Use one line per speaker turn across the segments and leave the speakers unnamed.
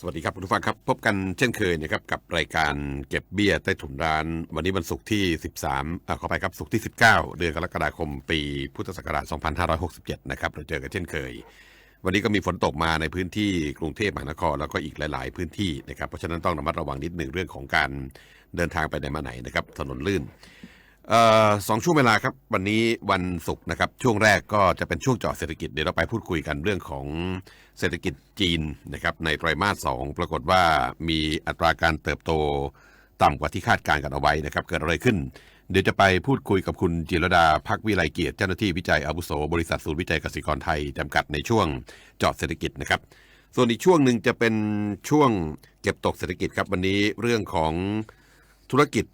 สวัสดีครับคุณผู้ฟังครับ พบกันเช่นเคยนะครับกับรายการเก็บเบี้ยใต้ถุนร้าน วันนี้วันศุกร์ที่ 13อ่าขอไปครับศุกร์ที่ 19 เดือนกรกฎาคมปีพุทธศักราช 2567 นะครับเราเจอกันเช่นเคย วันนี้ก็มีฝนตกมาในพื้นที่กรุงเทพมหานครแล้วก็อีกหลาย ๆ พื้นที่นะครับเพราะฉะนั้นต้องระมัดระวังนิดหนึ่งเรื่องของการเดินทางไปไหนมาไหนนะครับถนนลื่น สองช่วงเวลาครับ วันนี้วันศุกร์นะครับ ช่วงแรกก็จะเป็นช่วงเจาะเศรษฐกิจเดี๋ยวเราไปพูดคุยกันเรื่องของเศรษฐกิจจีนนะครับ ในไตรมาสสองปรากฏว่ามีอัตราการเติบโตต่ำกว่าที่คาดการณ์กันเอาไว้นะครับ เกิดอะไรขึ้น เดี๋ยวจะไปพูดคุยกับคุณจิรดาพักวิไลเกียรติเจ้าหน้าที่วิจัยอาวุโสบริษัทศูนย์วิจัยเกษตรกรไทยจำกัดในช่วงเจาะเศรษฐกิจนะครับ ส่วนอีกช่วงหนึ่งจะเป็นช่วงเก็บตกเศรษฐกิจครับวันนี้เรื่องของธุรกิจ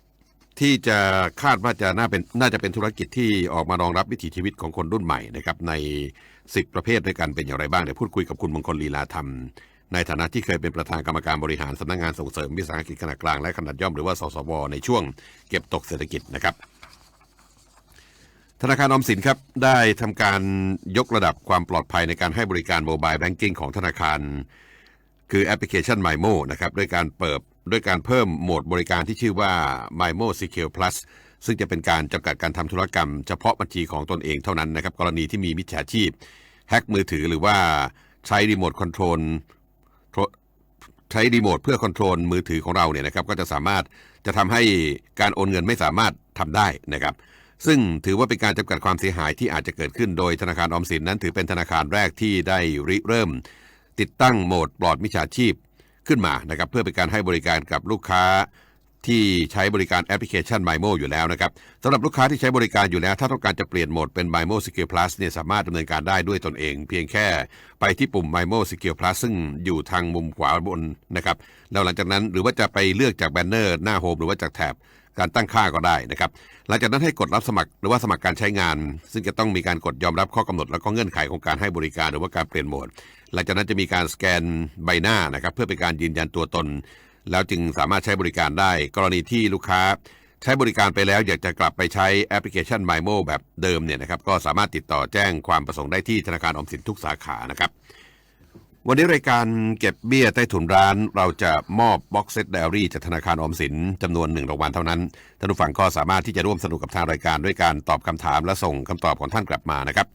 ที่จะคาดว่าจะน่าเป็นน่าจะเป็นธุรกิจที่ออกมารองรับวิถีชีวิตของคนรุ่นใหม่นะครับใน 10 ประเภทด้วยกันเป็นอย่างไรบ้างเดี๋ยวพูดคุยกับคุณมงคลลีลาธรรม ในฐานะที่เคยเป็นประธานกรรมการบริหารสำนักงานส่งเสริมวิสาหกิจขนาดกลางและขนาดย่อมหรือว่าสสวในช่วงเก็บตกเศรษฐกิจนะครับธนาคารออมสินครับได้ทำการยกระดับความปลอดภัยในการให้บริการโมบายแบงกิ้งของธนาคาร คือแอปพลิเคชัน MyMo นะครับด้วยการเปิด ด้วยการเพิ่มโหมดบริการที่ชื่อว่า MyMo Secure Plus ซึ่งจะเป็นการจำกัดการทำธุรกรรมเฉพาะบัญชีของตนเองเท่านั้นนะครับ กรณีที่มีมิจฉาชีพ แฮ็กมือถือหรือว่าใช้รีโมทคอนโทรลใช้รีโมทเพื่อคอนโทรลมือถือของเราเนี่ยนะครับก็จะสามารถจะทำให้การโอนเงินไม่สามารถทำได้นะครับซึ่งถือว่าเป็นการจำกัดความเสียหายที่อาจจะเกิดขึ้นโดยธนาคารออมสินนั้นถือเป็นธนาคารแรกที่ได้ริเริ่ม ติดตั้งโหมดปลอดมิจฉาชีพ ขึ้นมานะครับเพื่อเป็นการให้บริการกับลูกค้าที่ใช้บริการแอปพลิเคชัน MyMo อยู่แล้วนะครับสำหรับลูกค้าที่ใช้บริการอยู่แล้ว ถ้าต้องการจะเปลี่ยนโหมดเป็น MyMo Secure Plus เนี่ยสามารถดำเนินการได้ด้วยตนเอง เพียงแค่ไปที่ปุ่ม MyMo Secure Plus ซึ่งอยู่ทางมุมขวาบนนะครับแล้วหลังจากนั้นหรือว่าจะไปเลือกจากแบนเนอร์หน้าโฮมหรือว่าจากแถบการตั้งค่าก็ได้นะครับ หลังจากนั้นให้กดรับสมัครหรือว่าสมัครการใช้งาน ซึ่งจะต้องมีการกดยอมรับข้อกำหนด แล้วก็เงื่อนไขของการให้บริการหรือว่าการเปลี่ยนโหมด หลังจากนั้นจะมีการสแกนใบหน้านะครับเพื่อเป็นการยืนยันตัวตน แล้วจึงสามารถใช้บริการได้ กรณีที่ลูกค้าใช้บริการไปแล้วอยากจะกลับไปใช้แอปพลิเคชัน MyMo แบบเดิมเนี่ยนะครับก็สามารถติดต่อแจ้งความประสงค์ได้ที่ธนาคารออมสินทุกสาขานะครับวันนี้รายการเก็บเบี้ยใต้ถุนร้าน เราจะมอบบ็อกเซตไดอารี่จากธนาคารออมสินจำนวนหนึ่งรางวัลเท่านั้นท่านผู้ฟังก็สามารถที่จะร่วมสนุกกับทางรายการด้วยการตอบคำถามและส่งคำตอบของท่านกลับมานะครับ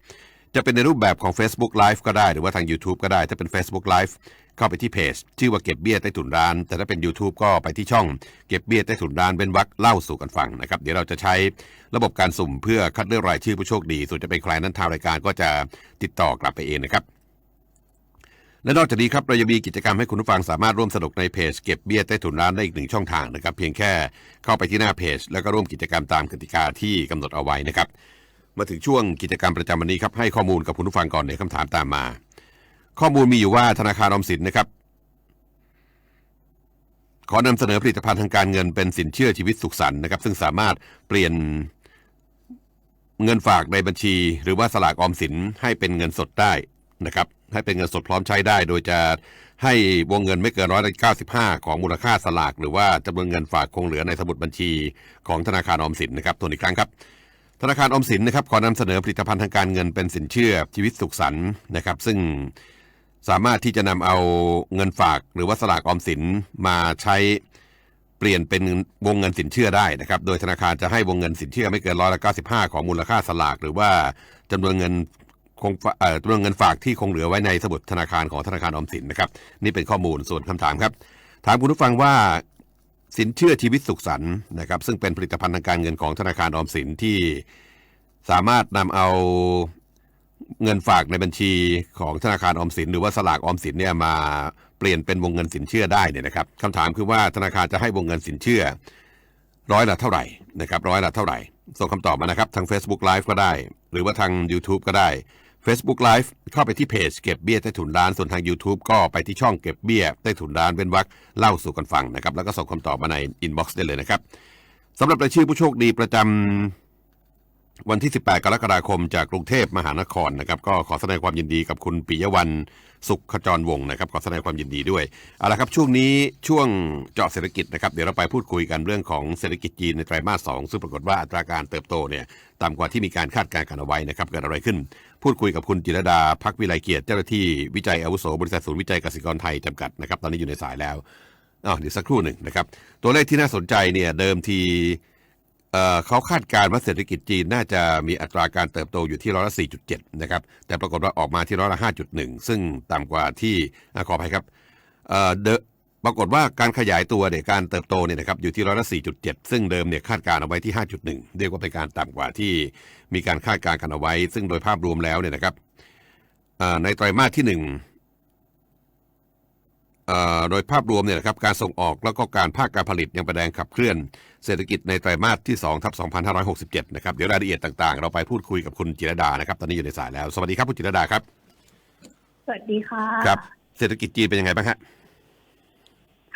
จะเป็นในรูปแบบของ Facebook Live ก็ได้หรือว่าทาง YouTube ก็ได้ ถ้าเป็น Facebook Live เข้าไปที่เพจ ชื่อว่าเก็บเบี้ยใต้ถุนร้าน แต่ถ้าเป็น YouTube ก็ไปที่ช่องเก็บเบี้ยใต้ถุนร้านเป็นวักเล่าสู่กันฟังนะครับเดี๋ยวเราจะใช้ระบบการสุ่มเพื่อคัดเลือกรายชื่อผู้โชคดี ส่วนจะเป็นใครนั้นทางรายการก็จะติดต่อกลับไปเองนะครับและนอกจากนี้ครับเรายังมีกิจกรรมให้คุณผู้ฟังสามารถร่วมสนุกในเพจเก็บเบี้ยใต้ถุนร้านได้อีกหนึ่งช่องทางนะครับ เพียงแค่เข้าไปที่หน้าเพจ แล้วก็ร่วมกิจกรรมตามกติกาที่กำหนดเอาไว้นะครับ มาถึงช่วงกิจกรรมประจำวันนี้ครับให้ข้อมูลกับคุณผู้ฟังก่อนในคำถามตามมา ข้อมูลมีอยู่ว่าธนาคารออมสินนะครับ ขอนำเสนอผลิตภัณฑ์ทางการเงินเป็นสินเชื่อชีวิตสุขสันต์นะครับ ซึ่งสามารถเปลี่ยนเงินฝากในบัญชี หรือว่าสลากออมสินให้เป็นเงินสดได้นะครับให้เป็นเงินสดพร้อมใช้ได้ โดยจะให้วงเงินไม่เกินร้อยละ95ของมูลค่าสลาก หรือว่าจำนวนเงินฝากคงเหลือในสมุดบัญชีของธนาคารออมสินนะครับตัวอีกครั้งครับ ธนาคารอมสินนะครับขอนำเสนอผลิตภัณฑ์ทางการเงินเป็นสินเชื่อชีวิตสุขสันต์นะครับ ซึ่งสามารถที่จะนำเอาเงินฝากหรือว่าสลากอมสินมาใช้เปลี่ยนเป็นวงเงินสินเชื่อได้นะครับ โดยธนาคารจะให้วงเงินสินเชื่อไม่เกินร้อยละ95ของมูลค่าสลาก หรือว่าจำนวนเงินคงเอ่อจำนวนเงินฝากที่คงเหลือไว้ในสมุดธนาคารของธนาคารออมสินนะครับ นี่เป็นข้อมูลส่วนคำถามครับ ถามคุณผู้ฟังว่า สินเชื่อชีวิตสุขสันต์นะครับซึ่งเป็นผลิตภัณฑ์ทางการเงินของธนาคารออมสินที่สามารถนำเอาเงินฝากในบัญชีของธนาคารออมสิน หรือว่าสลากออมสินเนี่ยมาเปลี่ยนเป็นวงเงินสินเชื่อได้เนี่ยนะครับคำถามคือว่าธนาคารจะให้วงเงินสินเชื่อ ร้อยละเท่าไหร่นะครับร้อยละเท่าไหร่ ส่งคำตอบมานะครับทาง Facebook Live ก็ได้ หรือว่าทาง YouTube ก็ได้ Facebook Live เข้าไปที่เพจเก็บเบี้ยใต้ถุนร้าน ส่วนทาง YouTube ก็ไปที่ช่องเก็บเบี้ยใต้ถุนร้านเป็นวักเล่าสู่กันฟังนะครับ แล้วก็ส่งคำตอบมาในอินบ็อกซ์ได้เลยนะครับสำหรับรายชื่อผู้โชคดีประจำวันที่ 18 กรกฎาคมจากกรุงเทพมหานครนะครับ ก็ขอแสดงความยินดีกับคุณปิยวัน สุขขจรวงนะครับขอแสดงความยินดีด้วยเอาละครับช่วงนี้ช่วงเจาะเศรษฐกิจนะครับเดี๋ยวเราไปพูดคุยกันเรื่องของเศรษฐกิจจีนในไตรมาสสองซึ่งปรากฏว่าอัตราการเติบโตเนี่ยต่ำกว่าที่มีการคาดการณ์กันเอาไว้นะครับเกิดอะไรขึ้น พูดคุยกับคุณจิรดาพักวิไลเกียรติเจ้าหน้าที่วิจัยอาวุโสบริษัทศูนย์วิจัยกสิกรไทยจำกัดนะครับตอนนี้อยู่ในสายแล้วอ๋อเดี๋ยวสักครู่หนึ่งนะครับตัวเลขที่น่าสนใจเนี่ยเดิมที เขาคาดการณ์ว่าเศรษฐกิจจีนน่าจะมีอัตราการเติบโตอยู่ที่ร้อยละ 4.7 นะครับ แต่ปรากฏว่าออกมาที่ร้อยละ 5.1 ซึ่งต่ำกว่าที่อขออภัยครับเอ่อเดปรากฏว่าการขยายตัวเนี่ยการเติบโตเนี่ยนะครับอยู่ที่ร้อยละ 4.7 ซึ่งเดิมเนี่ยคาดการเอาไว้ที่ 5.1 เรียกว่าเป็นการต่ำกว่าที่มีการคาดการณ์กันเอาไว้ ซึ่งโดยภาพรวมแล้วเนี่ยนะครับในไตรมาสที่หนึ่ง โดยภาพรวมเนี่ยนะครับการส่งออกแล้วก็การภาคการผลิตยังประแดงขับเคลื่อน เศรษฐกิจในไตรมาสที่2ทับ2567 นะครับ เดี๋ยวรายละเอียดต่างๆ เราไปพูดคุยกับคุณจิรดานะครับ ตอนนี้อยู่ในสายแล้ว สวัสดีครับคุณจิรดาครับ
สวัสดีค่ะ
ครับ เศรษฐกิจจีนเป็นยังไงบ้างฮะ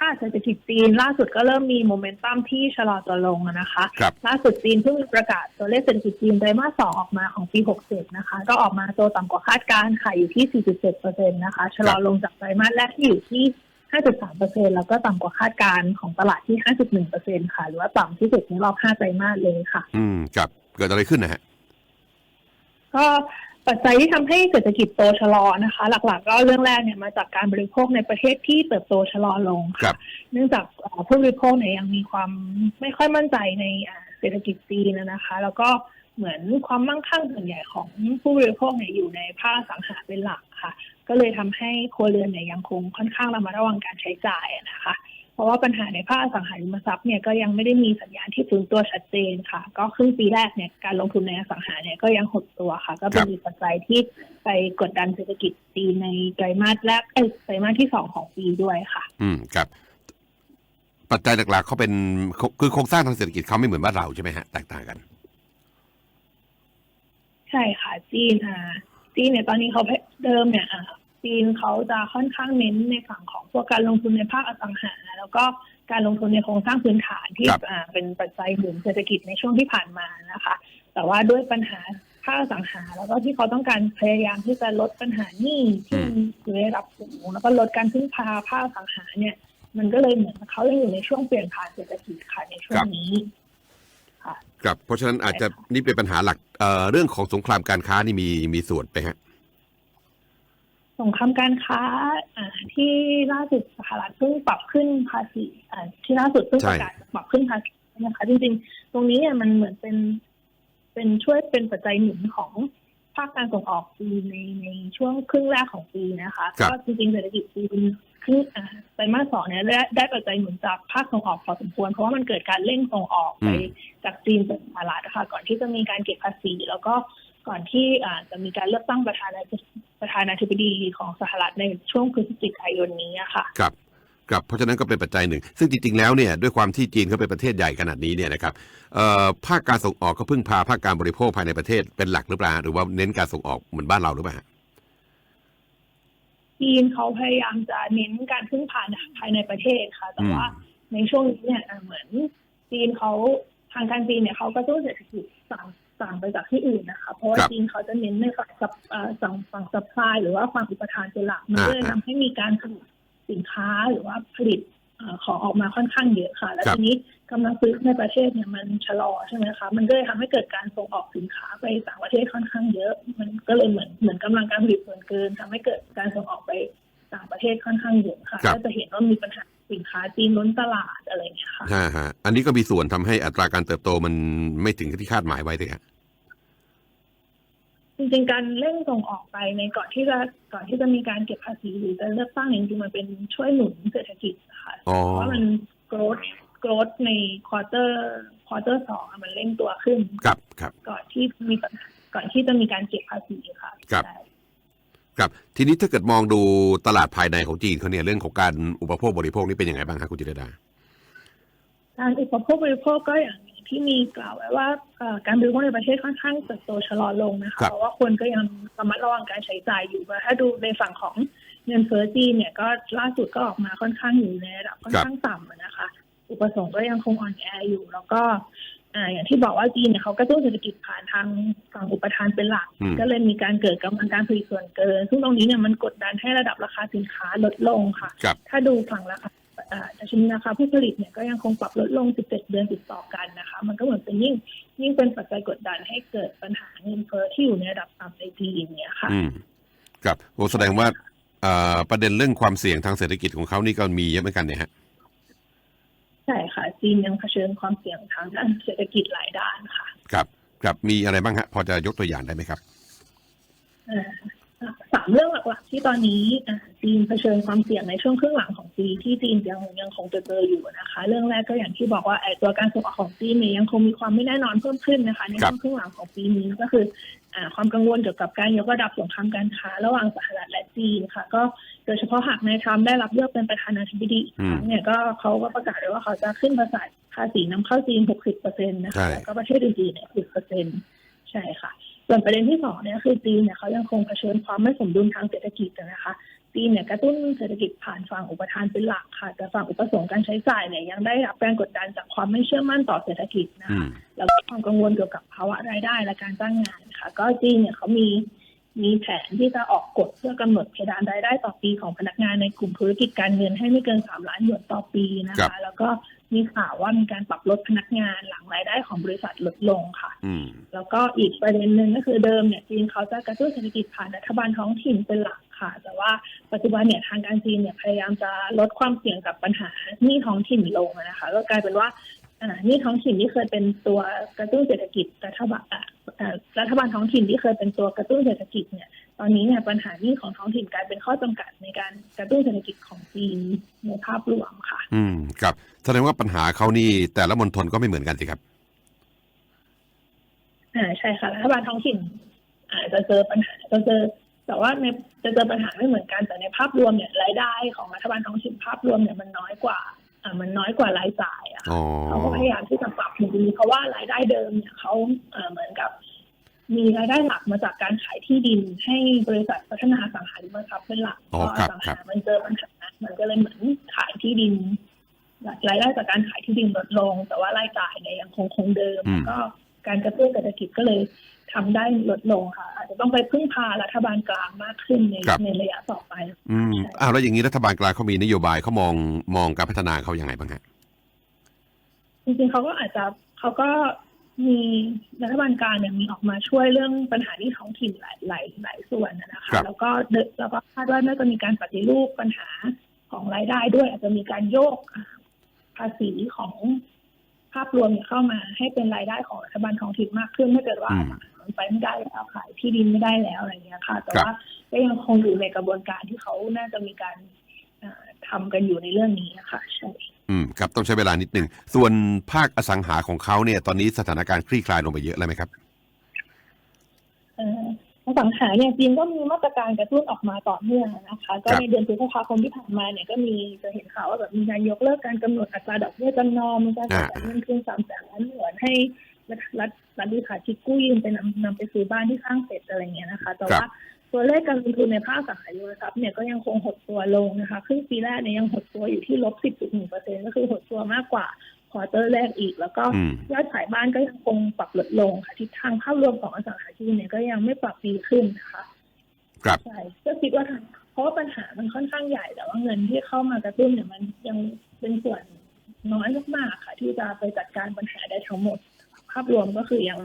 ค่ะเศรษฐกิจจีนล่าสุดก็เริ่มมีโมเมนตัมที่ชะลอตัวลงอะนะคะ
ครับ
ล่าสุดจีนเพิ่งประกาศตัวเลขเศรษฐกิจจีนไตรมาสสองออกมาของปี 67 นะคะ ก็ออกมาโตต่ำกว่าคาดการณ์ค่ะอยู่ที่ 4.7เปอร์เซ็นต์นะคะชะลอลงจากไตรมาสแรกที่อยู่ที่ 5.3เปอร์เซ็นต์แล้วก็ต่ำกว่าคาดการณ์ของตลาดที่ 5.1เปอร์เซ็นต์ค่ะ หรือว่าต่ำที่สุดในรอบ5ไตรมาสเลยค่ะ
อืมครับเกิดอะไรขึ้นนะฮะ
ก็ ปัจจัยที่ทำให้เศรษฐกิจโตชะลอนะคะ หลักๆ ก็เรื่องแรกเนี่ยมาจากการบริโภคในประเทศที่เติบโตชะลอลง
ครั
ค่ะ
บ
เนื่องจากเอ่อผู้บริโภคเนี่ยยังมีความไม่ค่อยมั่นใจในอ่าเศรษฐกิจจีนนะนะคะ แล้วก็เหมือนความมั่งคั่งส่วนใหญ่ของผู้บริโภคเนี่ยอยู่ในภาคอสังหาเป็นหลักค่ะ ก็เลยทำให้ครัวเรือนเนี่ยยังคงค่อนข้างระมัดระวังการใช้จ่ายอะนะคะ เพราะว่าปัญหาในภาคอสังหาริมทรัพย์เนี่ยก็ยังไม่ได้มีสัญญาณที่ฟื้นตัวชัดเจนค่ะ ก็ครึ่งปีแรกเนี่ยการลงทุนในอสังหาเนี่ยก็ยังหดตัวค่ะ ก็เป็
คนรับ
อีกปัจจัยที่ไปกดดันเศรษฐกิจจีนในไตรมาสแรกเอ้ยไตรมาสที่สองของปีด้วยค่ะ
อืมครับ ปัจจัยหลักๆเขาเป็นคือโครงสร้างทางเศรษฐกิจเขาไม่เหมือนบ้านเราใช่ไหมฮะแตกต่างกัน
ใช่ค่ะจีนอ่าจีนเนี่ยตอนนี้เขาเดิมเนี่ยอ่า จีนเขาจะค่อนข้างเน้นในฝั่งของพวกการลงทุนในภาคอสังหา แล้วก็การลงทุนในโครงสร้างพื้นฐานที่
ครับ
อ่าเป็นปัจจัยหนุนเศรษฐกิจในช่วงที่ผ่านมานะคะ แต่ว่าด้วยปัญหาภาคอสังหา แล้วก็ที่เขาต้องการพยายามที่จะลดปัญหาหนี้ที่มีอยู่ในระดับสูง แล้วก็ลดการพึ่งพาภาคอสังหาเนี่ย มันก็เลยเหมือนเขายังอยู่ในช่วงเปลี่ยนผ่านเศรษฐกิจค่ะในช่วงนี้
ครับเพราะฉะนั้นอาจจะนี่เป็นปัญหาหลักเอ่อเรื่องของสงครามการค้านี่มีมีส่วนไปฮะ
สงครามการค้าอ่าที่ล่าสุดสหรัฐเพิ่งปรับขึ้นภาษีอ่าที่ล่าสุดเพิ่ง
ใช่
ประกาศปรับขึ้นภาษีนะคะจริงๆ ตรงนี้เนี่ยมันเหมือนเป็น เป็นช่วยเป็นปัจจัยหนุนของภาคการส่งออกจีนในในช่วงครึ่งแรกของปีนะคะ
ครับ
ก็จริงๆเศรษฐกิจจีนครึ่งอ่าไตรมาสสองเนี่ยได้ได้ปัจจัยหนุนจากภาคส่งออกพอสมควร เพราะว่ามันเกิดการเร่งส่งออกไป
อืม
จากจีนสู่สหรัฐนะคะก่อนที่จะมีการเก็บภาษี แล้วก็ก่อนที่อ่าจะมีการเลือกตั้งประธานาธิ ประธานาธิบดีของสหรัฐในช่วงพฤศจิกายนนี้อะค่ะ
ครับครับเพราะฉะนั้นก็เป็นปัจจัยหนึ่ง ซึ่งจริง ๆ แล้วเนี่ยด้วยความที่จีนเขาเป็นประเทศใหญ่ขนาดนี้เนี่ยนะครับเอ่อภาคการส่งออกก็พึ่งพาภาคการบริโภคภายในประเทศเป็นหลักหรือเปล่าหรือว่าเน้นการส่งออกเหมือนบ้านเราหรือเปล่าฮะ
จีนเขาพยายามจะเน้นการพึ่งพาภายในประเทศค่ะ แต่ว่าในช่วงนี้เนี่ยอ่าเหมือนจีนเขาทางการจีนเนี่ยเขาก็ตู้เศรษฐกิจสั่ง สั่งไปจากที่อื่นนะคะ เพราะว่า
ครับ
จีนเขาจะเน้นในฝั่งซับเอ่อฝั่งฝั่งซัพพลายหรือว่าฝั่งอุปทานเป็นหลักมันก็เลย
อ่า
ทำให้มีการผลิตสินค้าหรือว่าผลิตเอ่อของออกมาค่อนข้างเยอะค่ะ แล้ว
ครับ
ทีนี้กำลังซื้อในประเทศเนี่ยมันชะลอใช่ไหมคะมันก็เลยทำให้เกิดการส่งออกสินค้าไปต่างประเทศค่อนข้างเยอะ มันก็เลยเหมือนเหมือนกำลังการผลิตส่วนเกินทำให้เกิดการส่งออกไปต่างประเทศค่อนข้างเยอะค่ะ
ครับ
ก็จะเห็นว่ามีปัญหาสินค้าจีนล้นตลาดอะไรอย่างเงี้ยค่ะ
ฮะฮะอันนี้ก็มีส่วนทำให้อัตราการเติบโตมันไม่ถึงที่คาดหมายไว้เลยฮะ
จริงๆ การเร่งส่งออกไปในก่อนที่จะก่อนที่จะมีการเก็บภาษีหรือจะเลือกตั้งเนี่ยจริงๆมันเป็นช่วยหนุนเศรษฐกิจค่ะ
อ๋อ
เพราะว่ามันโกรดโกรดในควอเตอร์ควอเตอร์สองอะมันเร่งตัวขึ้น
ครับครับ
ก่อนที่มีปัญหาก่อนที่จะมีการเก็บภาษีค่ะ
ครับ
ใช่
ครับทีนี้ถ้าเกิดมองดูตลาดภายในของจีนเขาเนี่ยเรื่องของการอุปโภคบริโภคนี่เป็นยังไงบ้างครับคุณจิรดา
การอุปโภคบริโภคก็อย่าง ที่มีกล่าวไว้ว่าเอ่อการบริโภคในประเทศค่อนข้างเติบโตชะลอลงนะ
ครั
คะ
บ
เพราะว่าคนก็ยังระมัดระวังการใช้จ่ายอยู่ถ้าดูในฝั่งของเงินเฟ้อจีนเนี่ยก็ล่าสุดก็ออกมาค่อนข้างอยู่ในระดับค่อนข้างต่ำอะนะคะ อุปสงค์ก็ยังคงอ่อนแออยู่ แล้วก็อ่าอย่างที่บอกว่าจีนเนี่ยเขากระตุ้นเศรษฐกิจผ่านทางฝั่งอุปทานเป็นหลัก
อืม
ก็เลยมีการเกิดกำลังการผลิตส่วนเกิน ซึ่งตรงนี้เนี่ยมันกดดันให้ระดับราคาสินค้าลดลงค่ะ
ครับ
ถ้าดูฝั่งราคาอ่า ดัชนีราคาผู้ผลิตเนี่ยก็ยังคงปรับลดลง 17 เดือนติดต่อกันนะคะ มันก็เหมือนเป็นยิ่งยิ่งเป็นปัจจัยกดดันให้เกิดปัญหาเงินเฟ้อที่อยู่ในระดับต่ำในจีนเนี่ยค่ะ
อืมครับโอ้แสดงว่าเอ่อประเด็นเรื่องความเสี่ยงทางเศรษฐกิจของเขานี่ก็มีเยอะเหมือนกันเนี่ยฮะ
ใช่ค่ะ จีนยังเผชิญความเสี่ยงทางด้านเศรษฐกิจหลายด้านค่ะ
ครับ ครับมีอะไรบ้างฮะพอจะยกตัวอย่างได้ไหมครับ
เอ่อ สามเรื่องหลักๆที่ตอนนี้อ่าจีนเผชิญความเสี่ยงในช่วงครึ่งหลังของปีที่จีนยังยังคงจะเจออยู่นะคะ เรื่องแรกก็อย่างที่บอกว่าไอ้ตัวการส่งออกของจีนเนี่ยยังคงมีความไม่แน่นอนเพิ่มขึ้นนะคะ ใน
ครับ
ช่วงครึ่งหลังของปีนี้ก็คืออ่าความกังวลเกี่ยวกับการยกระดับสงครามการค้า ระหว่างสหรัฐและจีนค่ะ ก็โดยเฉพาะหากนายทรัมป์ได้รับเลือกเป็นประธานาธิบดีอีกครั้งเนี่ยก็เขาก็ประกาศเลยว่าเขาจะขึ้นภาษีภาษีนำเข้าจีน 60เปอร์เซ็นต์นะ
ใช่
คะแล้วก็ประเทศอื่นๆเนี่ย10เปอร์เซ็นต์ใช่ค่ะ ส่วนประเด็นที่สองเนี่ยคือจีนเนี่ยเขายังคงเผชิญความไม่สมดุลทางเศรษฐกิจนะคะจีนเนี่ยกระตุ้นเศรษฐกิจผ่านฝั่งอุปทานเป็นหลักค่ะ แต่ฝั่งอุปสงค์การใช้จ่ายเนี่ยยังได้รับแรงกดดันจากความไม่เชื่อมั่นต่อเศรษฐกิจนะ
อื
คะ
ม
แล้วก็ความกังวลเกี่ยวกับภาวะรายได้และการจ้างงานค่ะ ก็จีนเนี่ยเขามีมีแผนที่จะออกกฎเพื่อกำหนดเพดานรายได้ต่อปีของพนักงานในกลุ่มธุรกิจการเงินให้ไม่เกินสามล้านหยวนต่อปีนะ
ครั
คะ
บ
แล้วก็ มีข่าวว่ามีการปรับลดพนักงานหลังรายได้ของบริษัทลดลงค่ะ
อืม
แล้วก็อีกประเด็นหนึ่งก็คือเดิมเนี่ยจีนเขาจะกระตุ้นเศรษฐกิจผ่านรัฐบาลท้องถิ่นเป็นหลักค่ะ แต่ว่าปัจจุบันเนี่ยทางการจีนเนี่ยพยายามจะลดความเสี่ยงกับปัญหาหนี้ท้องถิ่นลงนะคะ ก็กลายเป็นว่าอ่าห นี้ท้องถิ่นที่เคยเป็นตัวกระตุ้นเศรษฐกิจรัฐบาลอ่าอ่ารัฐบาลท้องถิ่นที่เคยเป็นตัวกระตุ้นเศรษฐกิจเนี่ย ตอนนี้เนี่ยปัญหาหนี้ของท้องถิ่นกลายเป็นข้อจำกัดในการกระตุ้นเศรษฐกิจของจีนในภาพรวมค่ะ
อืมครับแสดงว่าปัญหาเขานี่แต่ละมณฑลก็ไม่เหมือนกันสิครับ
อ่าใช่ค่ะรัฐบาลท้องถิ่นอาจจะเจอปัญหาจะเจอแต่ว่าในจะเจอปัญหาไม่เหมือนกันแต่ในภาพรวมเนี่ยรายได้ของรัฐบาลท้องถิ่นภาพรวมเนี่ยมันน้อยกว่าอ่า มันน้อยกว่ารายจ่ายอะค่ะ
อ๋อ
เขาก็พยายามที่จะปรับอยู่ดีเพราะว่ารายได้เดิมเนี่ยเขาเอ่อเหมือนกับ มีรายได้หลักมาจากการขายที่ดิน ให้บริษัทพัฒนาอสังหาริมทรัพย์เป็นหลัก
อ๋
พ
อ
อ
ครั
อบสัง
ครั
หา
บ
มันเจอปัญหามันก็เลยเหมือนขายที่ดินรายได้จากการขายที่ดินลดลง แต่ว่ารายจ่ายเนี่ยยังคงคงเดิม
อืม
แล้วก็การกระตุ้นเศรษฐกิจก็เลย ทำได้ลดลงค่ะ อาจจะต้องไปพึ่งพารัฐบาลกลางมากขึ้นในในระยะต่อไป
อืมอ้าวแล้วอย่างนี้รัฐบาลกลางเขามีนโยบายเขามองมองการพัฒนาเขายังไงบ้างฮะ
จริงๆเขาก็อาจจะเขาก็มีรัฐบาลกลางเนี่ยมีออกมาช่วยเรื่องปัญหาที่ท้องถิ่นหลายหลายหลายส่วนนะ
ครั
คะ
บ
แล้วก็เดแล้วก็คาดว่าน่าจะมีการปฏิรูปปัญหาของรายได้ด้วย อาจจะมีการโยกอ่าภาษีของ ภาพรวมเนี่ยเข้ามาให้เป็นรายได้ของรัฐบาลท้องถิ่นมากขึ้นถ้าเกิดว่า
อืม
มันไปไม่ได้แล้วขายที่ดินไม่ได้แล้วอะไรเงี้ยค่ะ แต่
ครับ
ว่าก็ยังคงอยู่ในกระบวนการที่เขาน่าจะมีการอ่าทำกันอยู่ในเรื่องนี้นะคะใช่
อืมครับต้องใช้เวลานิดนึงส่วนภาคอสังหาของเขาเนี่ยตอนนี้สถานการณ์คลี่คลายลงไปเยอะแล้วไหมครับ
เอ่ออ สังหาเนี่ยจีนก็มีมาตรการกระตุ้นออกมาต่อเนื่องนะคะ ก็
ครับ
ในเดือนพฤษภาคมที่ผ่านมาเนี่ยก็มีจะเห็นข่าวว่าแบบมีการยกเลิกการกำหนดอัตราดอกเบี้ยจำนองมีการจ่ายเงินคืนสามแสนล้านหยวนให้รัฐรัฐรัฐวิสาหกิจกู้ยืมไปนำนำไปซื้อบ้านที่สร้างเสร็จอะไรเงี้ยนะคะ แต่ว่าตัวเลขการลงทุนในภาคอสังหาริมทรัพย์เนี่ยก็ยังคงหดตัวลงนะคะครึ่งปีแรกเนี่ยยังหดตัวอยู่ที่ลบ 10.1เปอร์เซ็นก็คือหดตัวมากกว่า ควอเตอร์แรกอีก แล้วก็
อืม
ยอดขายบ้านก็ยังคงปรับลดลงค่ะทิศทางภาพรวมของอสังหาริมเนี่ยก็ยังไม่ปรับดีขึ้นนะคะ
ครับ
ใช่ก็คิดว่าเพราะว่าปัญหามันค่อนข้างใหญ่แต่ว่าเงินที่เข้ามากระตุ้นเนี่ยมันยังเป็นส่วนน้อยมากๆค่ะ ที่จะไปจัดการปัญหาได้ทั้งหมด ภาพรวมก็คือยัง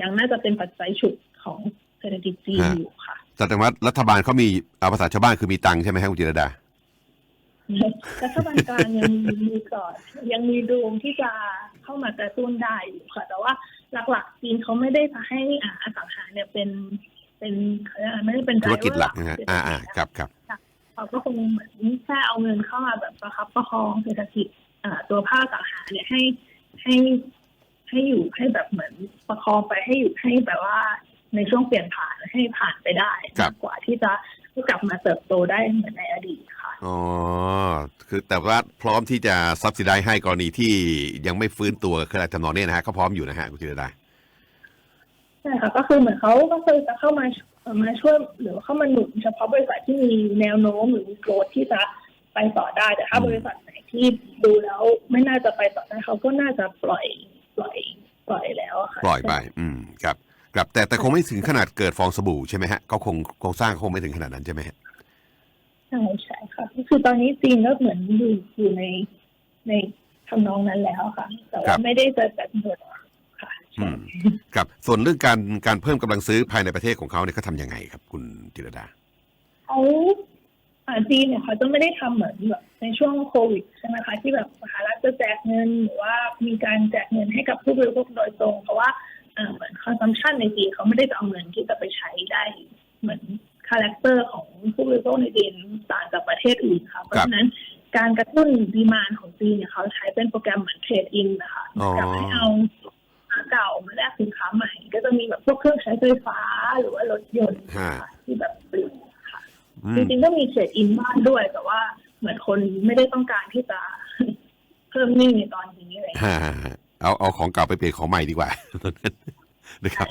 ยังน่าจะเป็นปัจจัยฉุดของเศรษฐกิจจีน
ฮะ
อยู่ค่ะ
แสดงว่ารัฐบาลเขามีเอาภาษาชาวบ้านคือมีตังค์ใช่ไหมครับคุณจิรดา
รัฐบาลกลางยังมีมีก่อนยังมีดูมที่จะเข้ามากระตุ้นได้อยู่ค่ะ แต่ว่าหลักๆจีนเขาไม่ได้จะให้อ่าอสังหาเนี่ยเป็น เป็นเขาเรียกอะไรไม่ได้เป็น
ธุรกิจหลัก
driver
นะฮะ
เศรษฐ
อ่า
กิจ
อ่า
นะ
ครับครับ
เขาก็คงเหมือนแค่เอาเงินเข้ามาแบบประคับประคองเศรษฐกิจอ่าตัวภาคสังหาเนี่ยให้ให้ให้อยู่ให้แบบเหมือนประคองไปให้อยู่ให้แบบว่าในช่วงเปลี่ยนผ่านให้ผ่านไปได้
ครับ
มากกว่าที่จะกลับมาเติบโตได้เหมือนในอดีตค่ะ
อ๋อ คือแต่ว่าพร้อมที่จะซับซิได้ให้กรณีที่ยังไม่ฟื้นตัวคืออะไรทำนองเนี้ยนะฮะเขาพร้อมอยู่นะฮะคุณจิรดา
ใช่ค่ะก็คือเหมือนเขาก็เคยจะเข้ามาเอ่อมาช่วยหรือว่าเข้ามาหนุนเฉพาะบริษัทที่มีแนวโน้มหรือมีโกรธที่จะไปต่อได้แต่ถ้า
อืม
บริษัทไหนที่ดูแล้วไม่น่าจะไปต่อได้เขาก็น่าจะปล่อยปล่อยปล่อยแล้วอะค่ะ
ปล่อยไป อืมครับครับแต่แต่คงไม่ถึงขนาดเกิดฟองสบู่ใช่ไหมฮะก็คงโครงสร้างคงไม่ถึงขนาดนั้นใช่ไหมฮะ
ใช่ใช่ ค่ะคือตอนนี้จีนก็เหมือนอยู่อยู่ในในทำนองนั้นแล้วค่ะ แต่ว่าไม่ได้จะแบบเกิดค่ะ
อื
ใช่
มครับส่วนเรื่องการการเพิ่มกำลังซื้อภายในประเทศของเขาเนี่ยเขาทำยังไงครับ คุณจิรดา
เขาอ่าจีนเนี่ยเขาจะไม่ได้ทำเหมือนแบบในช่วงโควิดใช่ไหมคะที่แบบสหรัฐจะแจกเงินหรือว่ามีการแจกเงินให้กับผู้บริโภคโดยตรง เพราะว่าอ่าเหมือนคอนซัมชันในจีนเขาไม่ได้จะเอาเงินที่จะไปใช้ได้เหมือน คาแรคเตอร์ของผู้บริโภคในจีนต่างจากประเทศอื่นค่ะ เพราะฉะนั้นการกระตุ้นดีมานของจีนเนี่ยเขาใช้เป็นโปรแกรมเหมือนเทรดอินนะคะเหมือนกับให้เอาสินค้าเก่ามาแลกสินค้าใหม่ ก็จะมีแบบพวกเครื่องใช้ไฟฟ้าหรือว่ารถยนต์
ฮะ
ค่ะที่แบบปลีกค่ะ
อื
จ
ม
ริงๆก็มีเทรดอินบ้างด้วย แต่ว่าเหมือนคนไม่ได้ต้องการที่จะเพิ่มหนี้ในตอนนี้อะไรอย่างเลย
ฮะฮะฮะเอาเอาของเก่าไปเปลี่ยนของใหม่ดีกว่านะครับ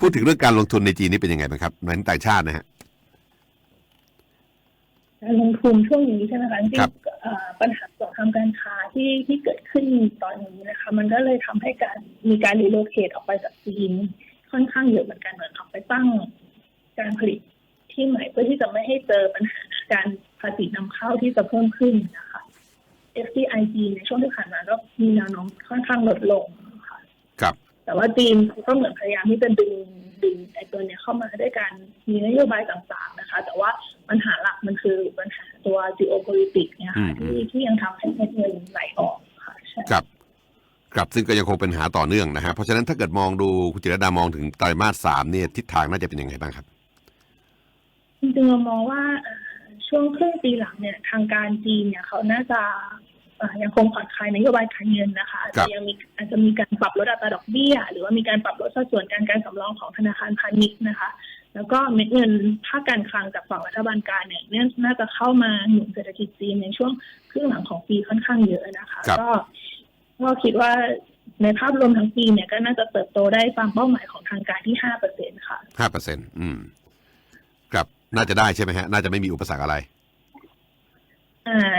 พูดถึงเรื่องการลงทุนในจีนนี่เป็นยังไงบ้างครับเหมือนต่างชาตินะฮะ
การลงทุนช่วงนี้ใช่ไหมคะจริง
ครับ
ๆเอ่อปัญหาสงครามการค้าที่ที่เกิดขึ้นตอนนี้นะคะ มันก็เลยทำให้การมีการรีโลเคทออกไปจากจีนค่อนข้างเยอะเหมือนกันเหมือนออกไปตั้งการผลิตที่ใหม่เพื่อที่จะไม่ให้เจอปัญหาการภาษีนำเข้าที่จะเพิ่มขึ้นนะคะ FDI จีนในช่วงที่ผ่านมาก็มีแนวโน้มค่อนข้างลดลงค่ะ
ครับ
แต่ว่าจีนก็เหมือนพยายามที่จะดึงดึงไอ้ตัวเนี้ยเข้ามาด้วยการมีนโยบายต่างๆนะคะ แต่ว่าปัญหาหลักมันคือปัญหาตัว geopolitics เนี่ยค่ะ
อืม
ที่ที่ยังทำให้เม็ดเงินไหลออกค่ะใช่
ครับครับซึ่งก็ยังคงเป็นปัญหาต่อเนื่องนะฮะเพราะฉะนั้นถ้าเกิดมองดูคุณจิรดามองถึงไตรมาสสามเนี่ยทิศทางน่าจะเป็นยังไงบ้างครับ
จริงๆเรามองว่าเอ่อช่วงครึ่งปีหลังเนี่ย ทางการจีนเนี่ยเขาน่าจะเอ่อ ยังคงผ่อนคลายนโยบายการเงินนะคะอาจ
ครั
จะ
บ
ยังมีอาจจะมีการปรับลดอัตราดอกเบี้ย หรือว่ามีการปรับลดสัดส่วนการการสำรองของธนาคารพาณิชย์นะคะ แล้วก็เม็ดเงินภาคการคลังจากฝั่งรัฐบาลกลางเนี่ยเนี่ยน่าจะเข้ามาหนุนเศรษฐกิจจีนในช่วงครึ่งหลังของปีค่อนข้างเยอะนะคะ
ครับ
ก็ก็คิดว่าในภาพรวมทั้งปีเนี่ยก็น่าจะเติบโตได้ตามเป้าหมายของทางการที่ห้าเปอร์เซ็นค่ะ
ห้าเปอร์เซ็นต์อืมครับน่าจะได้ใช่ไหมฮะ น่าจะไม่มีอุปสรรคอะไร
อ่า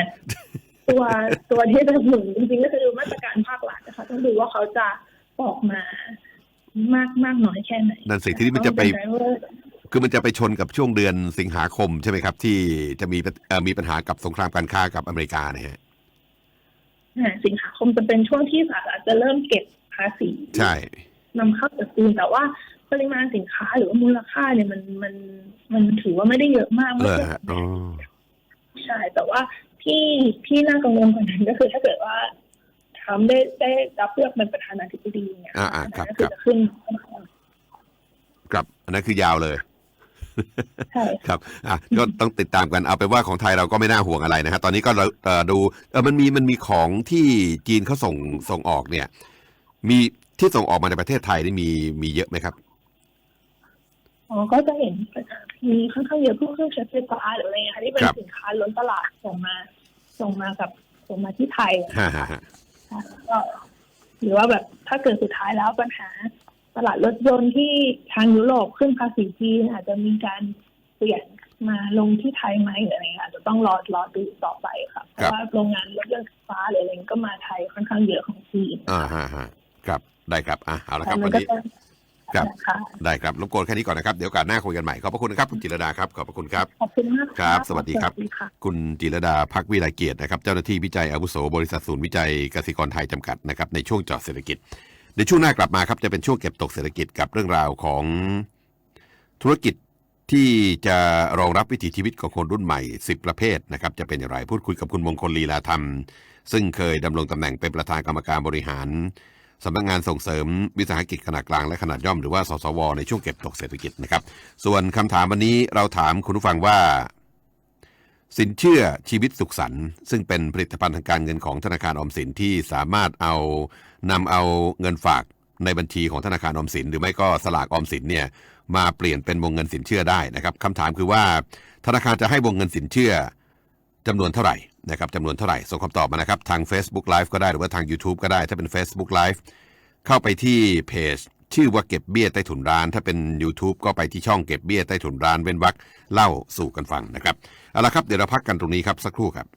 ตัวตัวที่จะหนุนจริงๆก็คือมาตรการภาครัฐนะคะต้องดูว่าเขาจะออกมามากมากน้อยแค่ไหน
นั่นสิทีนี้มันจะไป
ต้อง driver
คือมันจะไปชนกับช่วงเดือนสิงหาคมใช่ไหมครับ ที่จะมีเอ่อมีปัญหากับสงครามการค้ากับอเมริกาเนี่ยฮะ
อ่าสิงหาคมจะเป็นช่วงที่สหรัฐจะเริ่มเก็บภาษี
ใช่
นำเข้าจากจีนแต่ว่าปริมาณสินค้าหรือว่ามูลค่าเนี่ยมันมันมันถือว่าไม่ได้เยอะมาก
เอ
เมื่อ
อ
เทียบ
ฮะ
กับ
อ๋อ
ใช่แต่ว่า ที่ที่น่ากังวลกว่านั้นก็คือถ้าเกิดว่าทรัมป์ได้ได้รับเลือกเป็นประธานาธิบดีเนี่ย
อ่าอ่าครับ
ก็
ค
คือ
รับ
จะขึ้น
ครับอันนั้นคือยาวเลย
ใช่
ครับอะก็ต้องติดตามกันเอาไปนว่าของไทยเราก็ไม่น่าห่วงอะไรนะฮะตอนนี้ก็เราเอ่อดูเออมันมีมันมีของที่จีนเขาส่งส่งออกเนี่ย มีที่ส่งออกมาในประเทศไทยนี่มีมีเยอะไหมครับ
อ๋อก็จะเห็นมีค่อนข้างเยอะพวกเครื่องใช้ไฟฟ้าหรืออะไรเงี้ยค่ะที่เป็น
ครับ
สินค้าล้นตลาดส่งมา ส่งมากับส่งมาที่ไทยอะ
ฮ่าฮ่าฮ่า
ค่ะก็หรือว่าแบบถ้าเกิดสุดท้ายแล้วปัญหาตลาดรถยนต์ที่ทางยุโรปขึ้นภาษีจีนอาจจะมีการเปลี่ยนมาลงที่ไทยไหมหรืออะไรเงี้ยอาจจะต้องรอรอดูต่อไปค่ะเพราะว่าโรงงานรถยนต์ไฟฟ้าหรืออะไรก็มาไทยค่อนข้างเยอะของจีน
อ่าฮ่าฮ่าครับได้ครับอะเอาละครับ
มั
วัน
ก็
นี้
จะ
ครับ
ค่ะ
ได้ครับรบกวนแค่นี้ก่อนนะครับ เดี๋ยวโอการหน้าคุยกันใหม่ ขอบพระคุณนะครับ คุณจิรดาครับ ขอบพระคุณครับ
ขอบคุณมากะ
ครับสวัสดีครับ
สวัสดีค่ะ
คุณจิรดาพักวิไลเกียรตินะครับ เจ้าหน้าที่วิจัยอาวุโสบริษัทศูนย์วิจัยกสิกรไทยจำกัดนะครับในช่วงเจาะเศรษฐกิจในช่วงหน้ากลับมาครับจะเป็นช่วงเก็บตกเศรษฐกิจกับเรื่องราวของธุรกิจที่จะรองรับวิถีชีวิตของคนรุ่นใหม่ 10 ประเภทนะครับจะเป็นอย่างไรพูดคุยกับคุณมงคลลีลาธรรม ซึ่งเคยดำรงตำแหน่งเป็นประธานกรรมการบริหาร สำนักงานส่งเสริมวิสาหกิจขนาดกลางและขนาดย่อมหรือว่าสสว ในช่วงเก็บตกเศรษฐกิจนะครับ ส่วนคำถามวันนี้เราถามคุณผู้ฟังว่า สินเชื่อชีวิตสุขสันต์ซึ่งเป็นผลิตภัณฑ์ทางการเงินของธนาคารออมสินที่สามารถเอานำเอาเงินฝากในบัญชีของธนาคารออมสิน หรือไม่ก็สลากออมสินเนี่ยมาเปลี่ยนเป็นวงเงินสินเชื่อได้นะครับคำถามคือว่า ธนาคารจะให้วงเงินสินเชื่อจำนวนเท่าไหร่ นะครับจำนวนเท่าไหร่ส่งคำตอบมานะครับ ทาง Facebook Live ก็ได้หรือว่าทาง YouTube ก็ได้ถ้าเป็น Facebook Live เข้าไปที่เพจชื่อว่าเก็บเบี้ยใต้ถุนร้าน ถ้าเป็น YouTube ก็ไปที่ช่องเก็บเบี้ยใต้ถุนร้านเว้นวรรคเล่าสู่กันฟังนะครับเอาละครับเดี๋ยวเราพักกันตรงนี้ครับสักครู่ครับ